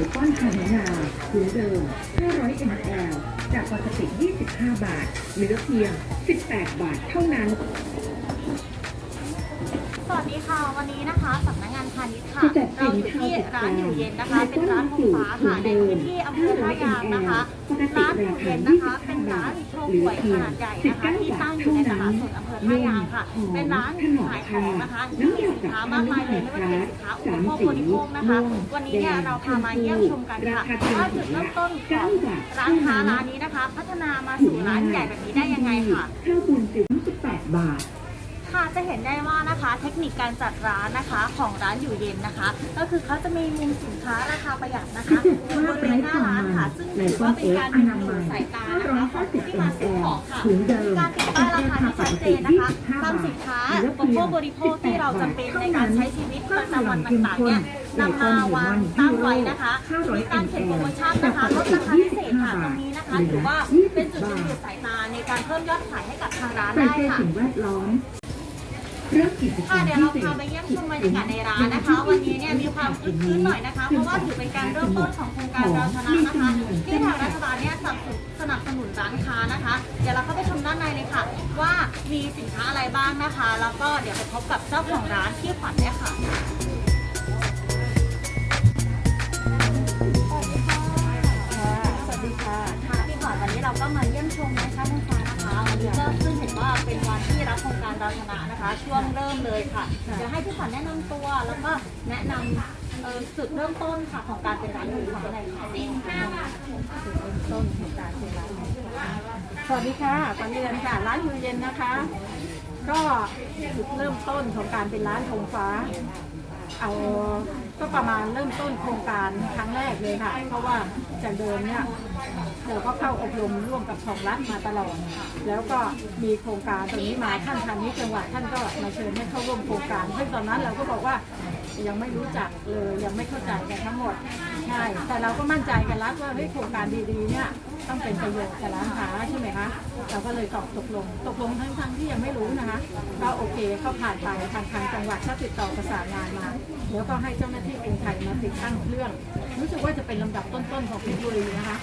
ยป้อนทานนาถุงเดิม 500 ml จากปกติ 25 บาทเหลือเพียง 18 บาทเท่านั้น สวัสดีค่ะ วันนี้นะคะสำนักงานพาณิชย์ค่ะที่จัดเราอยู่ที่ร้านอยู่เย็นนะคะ เป็นร้านทงฟ้าค่ะในพื้นที่อำเภอท่ายางนะคะ ร้านอยู่เย็นนะคะ เป็นร้านโชว์หวยขนาดใหญ่นะคะ ที่ตั้งอยู่ในตลาดสดอำเภอท่ายางค่ะ เป็นร้านขายของนะคะมีสินค้ามากมายเลยไม่ว่าจะเป็นสินค้าอุปโภคบริโภคนะคะ วันนี้เนี่ยเราพามาเยี่ยมชมกันค่ะว่าจุดเริ่มต้นของร้านค้าร้านนี้นะคะ พัฒนามาสู่ร้านใหญ่แบบนี้ได้ยังไงค่ะข้าวปุนสิบ18บาท ค่ะจะเห็นได้ว่านะคะเทคนิคการจัดร้านนะคะของร้านอยู่เย็นนะคะ ก็คือเขาจะมีมุมสินค้าราคาประหยัดนะคะอยู่บริเวณหน้าร้านค่ะ ซึ่งถือว่าเป็นการดึงดูดสายตานะคะของผู้ที่มาซื้อของค่ะการติดป้ายราคาที่ชัดเจนนะคะตามสินค้าอุปโภคบริโภคที่เราจำเป็นในการใช้ชีวิตประจำวันต่างๆเนี่ยนำมาวางตั้งไว้นะคะมีการเขียนโปรโมชั่นนะคะลดราคาพิเศษค่ะตรงนี้นะคะถือว่าเป็นจุดดึงดูดสายตาในการเพิ่มยอดขายให้กับทางร้านใส่ได้ค่ะ เริ่มกิจกรค่ะรมเดี๋ยวเราเศษพาไปเยี่ยมชมบรรยากาศในร้านนะคะ วันนี้เนี่ยมีความคึกคืนหน่อยนะคะ เพราะว่าถือเป็นการเริ่มต้นของโครงการเราชนะนะคะ ที่ทางรัฐบาลเนี่ยสนับสนุนสนับสนุนร้านค้านะคะ เดี๋ยวเราเข้าไปชมด้านในเลยค่ะ ว่ามีสินค้าอะไรบ้างนะคะ แล้วก็เดี๋ยวไปพบกับเจ้าของร้านที่ขวัญเนี่ยค่ะ สวัสดีค่ะ ค่ะพี่ขวัญวันนี้เราก็มาเยี่ยมชมนะคะคุณฟ้า นะคะวันนี้ก็ซึ่งเห็นว่าเป็นวันที่รับโครงการเราชนะนะคะ ช่วงเริ่มเลยค่ะเดี๋ยวให้พี่ขวัญแนะนำตัวแล้วก็แนะนำเอ่อจุดเริ่มต้นค่ะของการเป็นร้านหมูของอะไรค่ะจุดเริ่มต้นของการเป็นร้านสวัสดีค่ะปันเรียนค่ะ ร้านอยู่เย็นนะคะ ก็จุดเริ่มต้นของการเป็นร้านธงฟ้า เอาก็ประมาณเริ่มต้นโครงการครั้งแรกเลยค่ะ เพราะว่าจากเดิมเนี่ย เราก็เข้าอบรมร่วมกับของรัฐมาตลอด แล้วก็มีโครงการตรงนี้มาท่านทางนี้จังหวัดท่านก็มาเชิญให้เข้าร่วมโครงการซึ่งตอนนั้นเราก็บอกว่า ยังไม่รู้จักเลยยังไม่เข้าใจกันทั้งหมดใช่แต่เราก็มั่นใจกันรัฐว่าเฮ้ยโครงการดีๆเนี่ยต้องเป็นประโยชน์กับร้านค้าใช่ไหมคะเราก็เลยตอบตกลง ตกลงทั้งๆที่ยังไม่รู้นะคะก็โอเคเขาผ่านไปทางทางจังหวัดก็ติดต่อประสานงานมาแล้วก็ให้เจ้าหน้าที่กรุงไทยมาติดตั้งเครื่องรู้สึกว่าจะเป็นลำดับต้นๆของเพชรบุรีนะคะ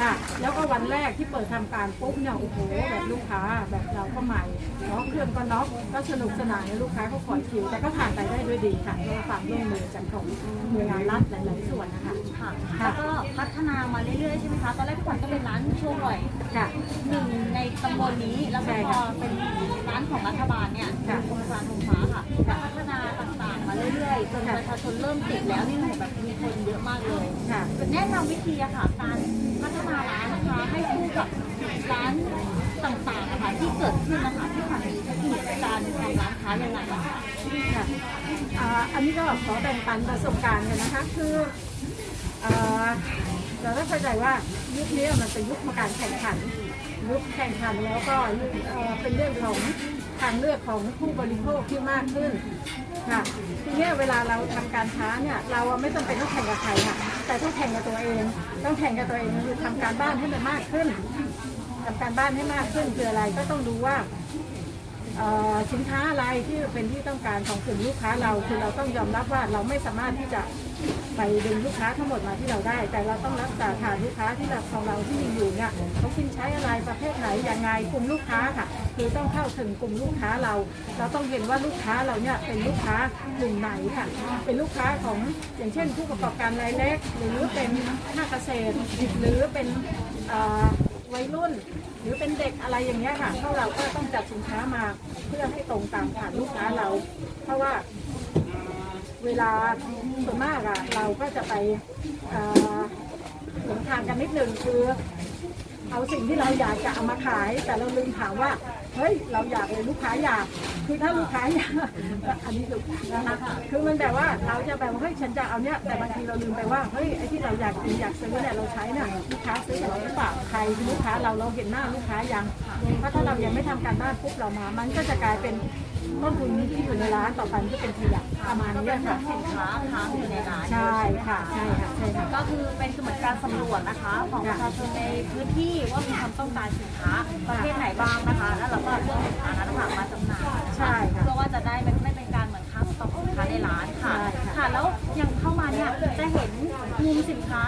ค่ะแล้วก็วันแรกที่เปิดทำการปุ๊บเนี่ยโอ้โหแบบลูกค้าแบบเราก็ใหม่เนาะเครื่องก็น็อกก็สนุกสนานลูกค้าก็ขอคิวแต่ก็ผ่านไปได้ด้วยดีค่ะด้วยความร่วมมือจากของหน่วยงานรัฐหลายๆส่วนนะคะค่ะแล้วก็พัฒนามาเรื่อยๆใช่ไหมคะตอนแรกพี่ขวัญก็เป็นร้านโชว์หวยค่ะหนึ่งในตำบลนี้แล้วก็พอเป็นร้านของรัฐบาลเนี่ยโครงการทงฟ้าค่ะก็พัฒนาต่างๆมาเรื่อยๆจนประชาชนเริ่มติดแล้วนี่โหแบบมีคนเยอะมากเลยค่ะแนะนำวิธีอะค่ะการพัฒนาร้านนะคะให้คู่กับร้านต่างๆ กิดขึ้นนะคะที่ผ่านมีเทคนิคการทำร้านค้ายังไงบ้างคะค่ะอ่าอันนี้ก็ขอแบ่งปันประสบการณ์กันนะคะ คือเอ่อเราต้องเข้าใจว่ายุคนี้มันเป็นยุคของการแข่งขัน ยุคแข่งขันแล้วก็เอ่อเป็นเรื่องของทางเลือกของผู้บริโภคที่มากขึ้นค่ะทีนี้เวลาเราทำการค้าเนี่ยเราไม่ต้องเป็นต้องแข่งกับใครค่ะแต่ต้องแข่งกับตัวเอง ต้องแข่งกับตัวเองคือทำการบ้านให้มันมากขึ้น ทำการบ้านให้มากขึ้นคืออะไรก็ต้องดูว่าสินค้าอะไรที่เป็นที่ต้องการของกลุ่มลูกค้าเราคือเราต้องยอมรับว่าเราไม่สามารถที่จะไปดึงลูกค้าทั้งหมดมาที่เราได้ แต่เราต้องรักษาฐานลูกค้าที่เราของเราที่มีอยู่เนี่ยเขากินใช้อะไรประเภทไหนยังไงกลุ่มลูกค้าค่ะคือต้องเข้าถึงกลุ่มลูกค้าเรา เราต้องเห็นว่าลูกค้าเราเนี่ยเป็นลูกค้ากลุ่มไหนค่ะ เป็นลูกค้าของอย่างเช่น ผู้ประกอบการรายเล็ก หรือเป็นภาคเกษตรหรือเป็น วัยรุ่น หรือเป็นเด็กอะไรอย่างเงี้ยค่ะเพราะเราก็ต้องจัดสินค้ามาเพื่อให้ตรงตามฐานลูกค้าเรา เพราะว่าเวลาส่วนมากอะเราก็จะไปเอ่อหลงทางกันนิดหนึ่งคือ เอาสิ่งที่เราอยากจะเอามาขาย แต่เราลืมถามว่า เฮ้ยเราอยากเลยลูกค้าอยาก คือถ้าลูกค้าอยากอันนี้ถูกนะคะคือมันแบบว่าเราจะแบบว่าเฮ้ยฉันจะเอาเนี้ยแต่บางทีเราลืมไปว่าเฮ้ยไอ้ที่เราอยากกินอยากซื้อเนี่ยเราใช้เนี่ยลูกค้าซื้อกับเราหรือเปล่าใครคือลูกค้าเราเราเห็นหน้าลูกค้ายังเพราะถ้าเรายังไม่ทำการบ้านปุ๊บเรามา มันก็จะกลายเป็น ต้นทุนที่อยู่ในร้านต่อไปก็เป็นขยะประมาณก็นี้เป็นค่ะสินค้าค้างอยู่ในร้านใช่ค่ะใช่ค่ะใช่ค่ะก็คือเป็นเหมือนการสำรวจนะคะ ของประชาชนในพื้นที่ว่ามีความต้องการสินค้าประเภทไหนบ้างนะคะ แล้วเราก็เลือกสินค้านั้นนะคะมาจำหน่ายนะคะใช่ค่ะเพื่อว่าจะได้ไม่ไม่เป็นการเหมือนค้างสต็อกสินค้าในร้านค่ะใช่ค่ะค่ะแล้วอย่างเข้ามาเนี่ยเนี่ยจะเห็นมุมสินค้า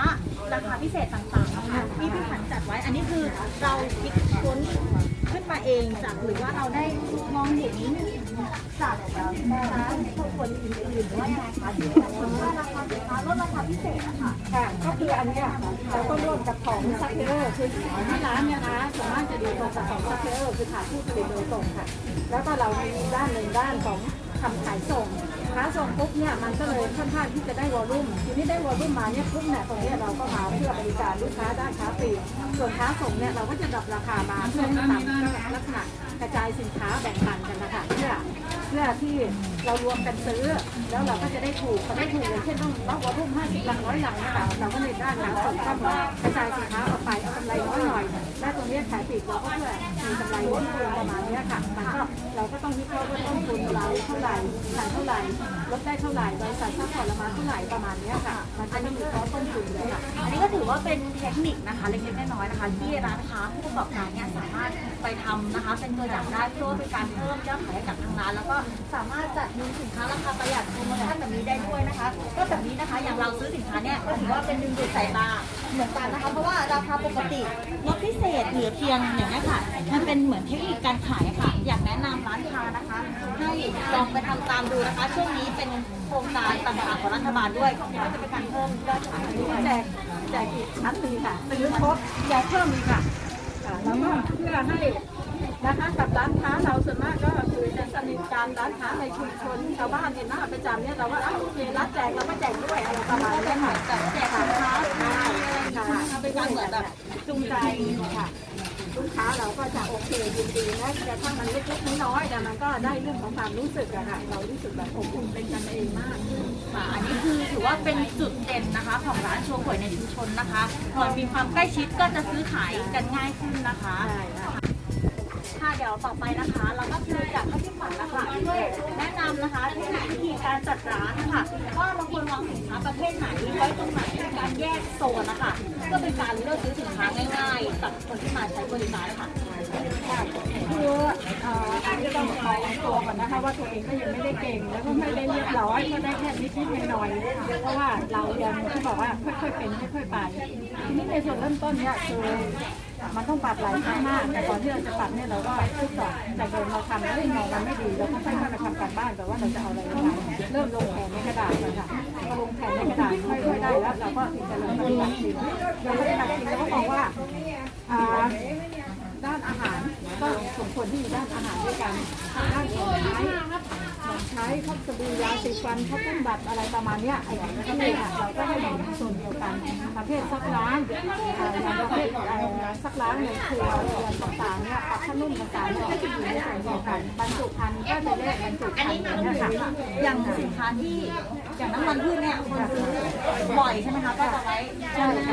ราคาพิเศษต่างๆนะคะที่พี่ขันจัดไว้อันนี้คือเราคิดค้นขึ้นมาเองจากหรือว่าเราได้มองเห็นจากร้าน คนอื่นๆหรือว่ายังไงคะที่ว่าราคาสินค้าลดราคาพิเศษค่ะก็คืออันเนี้ยเราก็ร่วมกับของซัพพลายเออร์คือที่ร้านเนี่ยนะสามารถจะดูตรงกับของซัพพลายเออร์คือฐานผู้ผลิตโดยตรงค่ะ แล้วก็เรามีด้านหนึ่งด้านของทำขายส่งค้าส่งปุ๊บเนี่ยมันก็เลยค่อนข้างที่จะได้วอลลุ่มทีนี้ได้วอลลุ่มมาเนี่ยปุ๊บเนี่ยตรงเนี้ยเราก็มาเพื่อบริการลูกค้าด้านค้าปลีกส่วนค้าส่งเนี่ยเราก็จะดับราคามาเพื่อให้ต่ำก็ลักษณะกระจายสินค้าแบ่ง พื่อที่เรารวมกันซื้อ แล้วเราก็จะได้ถูกพอได้ถูกอย่างเช่นต้องรับวอลลุ่ม50ลังร้อยลังนะคะเราก็ในด้านค้าส่งก็กระจายสินค้าออกไปเอากำไรน้อยหน่อยและตรงนี้ขายปลีกเราก็เพื่อมีกำไรลดลงประมาณนี้ค่ะมันก็เราก็ต้องวิเคราะห์ว่าต้นทุนเราเท่าไหร่ขายเท่าไหร่ ลดได้เท่าไหร่บริษัทซัพพอร์ตเรามาเท่าไหร่ประมาณเนี้ยค่ะ มันจะต้องวิเคราะห์ต้นทุนเลยค่ะ อันนี้ก็ถือว่าเป็นเทคนิคนะคะเล็กๆน้อยๆนะคะ ที่ร้านค้าผู้ประกอบการเนี่ยสามารถไปทำนะคะ เป็นตัวอย่างได้เพื่อเป็นการเพิ่มยอดขายให้กับทางร้าน แล้วก็สามารถจัดมุมสินค้าราคาประหยัดโปรโมชั่นแบบนี้ได้ด้วยนะคะก็แบบนี้นะคะอย่างเราซื้อสินค้าเนี่ยก็ถือว่าเป็นดึงดูดสายตา เหมือนกันนะคะ เพราะว่าราคาปกติลดพิเศษเหลือเพียงอย่างนี้ค่ะ มันเป็นเหมือนเทคนิคการขายค่ะ อยากแนะนำร้านค้านะคะ ให้ลองไปทำตามดูนะคะ ช่วงนี้เป็นโครงการต่างๆของรัฐบาลด้วยก็จะเป็นการเพิ่มยอดขายด้วยแจกแจกอีกชั้นหนึงค่ะซื้อครบแจกเพิ่มอีกค่ะอ่าแล้วก็เพื่อให้ นะคะกับร้านค้าเราส่วนมากก็คือจะสนิทกันร้านค้าในชุมชนชาวบ้านเนี่ยนะประจำเนี่ยเราว่าอ้าวโอเครับแจกเราก็แจกด้วยอะไรประมาณนี้ค่ะแบบแจกสินค้าค่ะเป็นการเหมือนแบบจูงใจค่ะลูกค้าเราก็จะโอเคยินดีนะแต่ถ้ามันเล็กๆน้อยๆแต่มันก็ได้เรื่องของความรู้สึกอะค่ะเรารู้สึกแบบอบอุ่นเป็นกันเองมากค่ะอันนี้คือถือว่าเป็นจุดเด่นนะคะ ของร้านโชว์หวยในชุมชนนะคะพอมีความใกล้ชิดก็จะซื้อขายกันง่ายขึ้นนะคะใช่ค่ะ ค่ะเดี๋ยวต่อไปนะคะเราก็คืออยากให้พี่ฝันนะคะช่วยแนะนำนะคะเทคนิควิธีการจัดร้านนะคะว่าเราควรวางสินค้าประเภทไหนไว้ตรงไหนในการแยกโซนนะคะเพื่อเป็นการเลือกซื้อสินค้าง่ายๆกับคนที่มาใช้บริการค่ะคะคือเอ่ออันนี้ต้องขอตัวก่อนนะคะว่าตัวเองก็ยังไม่ได้เก่งแล้วก็ไม่ได้เรียบร้อยก็ได้แค่นิดๆหน่อยๆเพราะว่าเรายังที่บอกว่าค่อยๆเป็นค่อยๆไปทีนี้ในส่วนเริ่มต้นเนี่ยคือ มันต้องปรับหลายครั้งมาก แต่ก่อนที่เราจะปรับเนี่ยเราก็คิดก่อนแต่เดิมเราทำแล้วมองมันไม่ดีเราก็ค่อยๆมาทำการบ้านแต่ว่าเราจะเอาอะไรมาเริ่มลงแผนในกระดาษก่อนค่ะพอลงแผนในกระดาษค่อยๆได้แล้วเราก็ถึงจะลงปฏิบัติจริงเราปฏิบัติจริงเราก็มองว่าอ่าด้านอาหารก็สมควรที่ด้านอาหารด้วยกันด้านของใช้ของ ใช้พวกสบู่ยาสีฟันพวกต้นบัตรอะไรประมาณเนี้ยไอ้อย่างนี้ก็ไม่ค่ะเราก็ให้อยู่ในโซนเดียวกันประเภทซักล้างอย่างประเภทซักล้างในครัวเรือนต่างๆเนี่ยปรับผ้านุ่มต่างๆเนี่ยก็จะอยู่ในโซนเดียวกันบรรจุภัณฑ์ก็จะแยกบรรจุภัณฑ์เนี่ยค่ะอย่างสินค้าที่อย่างน้ำมันพืชเนี่ยคนซื้อบ่อยใช่ไหมคะก็จะไว้ใช่ค่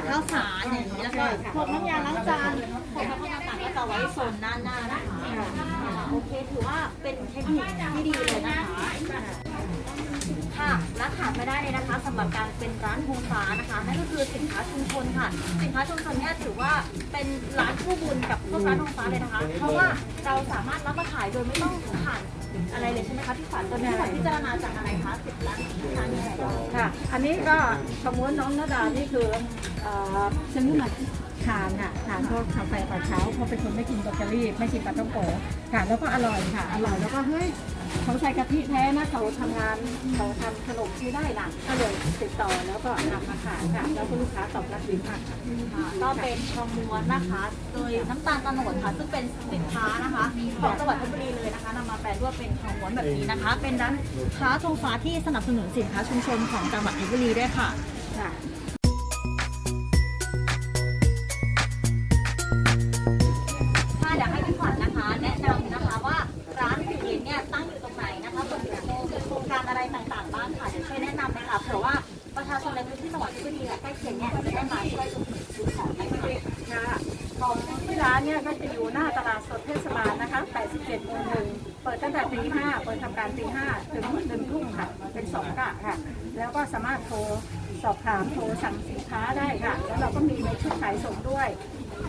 ะข้าวสารอย่างนี้แล้วก็พวกน้ำยาล้างจานพวกน้ำต่างก็จะไว้โซนหน้าหน้านะคะ โอเคถือว่าเป็นเทคนิคที่ดีเลยนะคะค่ะและขาดไม่ได้เลยนะคะสำหรับการเป็นร้านธงฟ้านะคะนั่นก็คือสินค้าชุมชนค่ะ สินค้าชุมชนเนี่ยถือว่าเป็นร้านคู่บุญกับพวกร้านธงฟ้าเลยนะคะ เพราะว่าเราสามารถรับมาขายโดยไม่ต้องผ่านอะไรเลยใช่ไหมคะพี่ฝันตอนนี้พี่ฝันพิจารณาจากอะไรคะสิบร้านร้านนี้ไหนบ้างค่ะ อันนี้ก็สมมติน้องนดานี่คือเอ่อซื้อมา ทานค่ะทานพวกกาแฟตอนเช้าเพราะเป็นคนไม่กินเบเกอรี่ไม่กินปลาต้องโกะค่ะแล้วก็อร่อยค่ะ อร่อยแล้วก็เฮ้ยเขาใส่กะทิแท้นะเขาทำงานเขาทำขนมที่ได้หลังก็เลยติดต่อแล้วก็นำมาขายค่ะ แล้วก็ลูกค้าตอบรับดีมากค่ะ ค่ะก็เป็นทองม้วนนะคะ โดยน้ำตาลตะโนดค่ะ ซึ่งเป็นสินค้านะคะของจังหวัดเพชรบุรีเลยนะคะนำมาแปลรูปเป็นทองม้วนแบบนี้นะคะ เป็นร้านค้าธงฟ้าที่สนับสนุนสินค้าชุมชนของจังหวัดเพชรบุรีด้วยค่ะ ค่ะค่ะ ที่จังหวัดเพชรบุรีและใกล้เคียงเนี่ยจะได้มาช่วยอุดหนุนซื้อของได้ค่ะค่ะของที่ร้านเนี่ยก็จะอยู่หน้าตลาดสดเทศบาลนะคะ 87หมู่หนึ่งเปิดตั้งแต่ตี5เปิดทำการตี5ถึงหนึ่งทุ่มค่ะ เป็นสองกะค่ะ แล้วก็สามารถโทรสอบถามโทรสั่งสินค้าได้ค่ะ แล้วเราก็มีในชุดขายส่งด้วย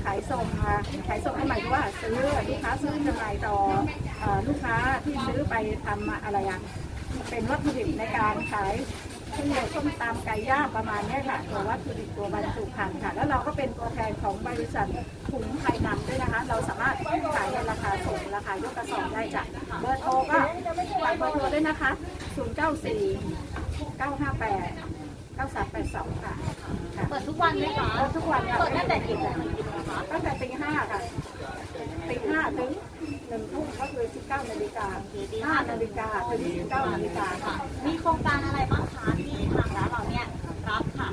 ขายส่งค่ะ ขายส่งก็หมายถึงว่าซื้อลูกค้าซื้อจำหน่ายต่อเอ่อลูกค้าที่ซื้อไปทำอะไรอะเป็นวัตถุดิบในการขาย ข้าวเหนียวส้มตำไก่ย่างประมาณเนี้ยค่ะ ตัววัตถุดิบตัวบรรจุภัณฑ์ค่ะ แล้วเราก็เป็นตัวแทนของบริษัทถุงไทยนำด้วยนะคะ เราสามารถขายในราคาส่งราคายกกระสอบได้จ้ะเบอร์โทรก็ฝากเบอร์โทรด้วยนะคะ 094 958 9382 ค่ะค่ะ เปิดทุกวันไหมคะ เปิดทุกวันค่ะ เปิดตั้งแต่กี่โมงถึงกี่โมงคะ ตั้งแต่ตีห้าค่ะตีห้าถึงหนึ่งทุ่มก็คือ19นาฬิกา5นาฬิกาถึง19นาฬิกาค่ะ มีโครงการอะไรบ้าง คะที่ทางร้านเราเนี่ยรับค่ะ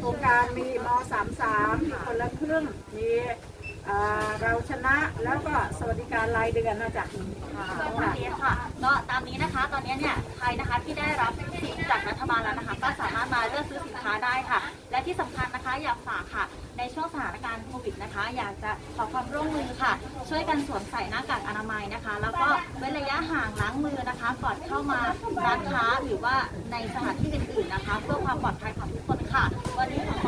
โครงการมีม 33 มีคนละครึ่งมี เราชนะแล้วก็สวัสดิการรายเดือนนะจ๊ะค่ะโอเคค่ะก็ตามนี้นะคะตอนนี้เนี่ยใครนะคะที่ได้รับสิทธิ์จากรัฐบาลแล้วนะคะ ก็สามารถมาเลือกซื้อสินค้าได้ค่ะ และที่สำคัญนะคะอยากฝากค่ะ ในช่วงสถานการณ์โควิดนะคะ อยากจะขอความร่วมมือค่ะ ช่วยกันสวมใส่หน้ากากอนามัยนะคะ แล้วก็เว้นระยะห่างล้างมือนะคะ ก่อนเข้ามาร้านค้าหรือว่าในสถานที่อื่นๆนะคะ เพื่อความปลอดภัยของทุกคนค่ะ วันนี้ขอ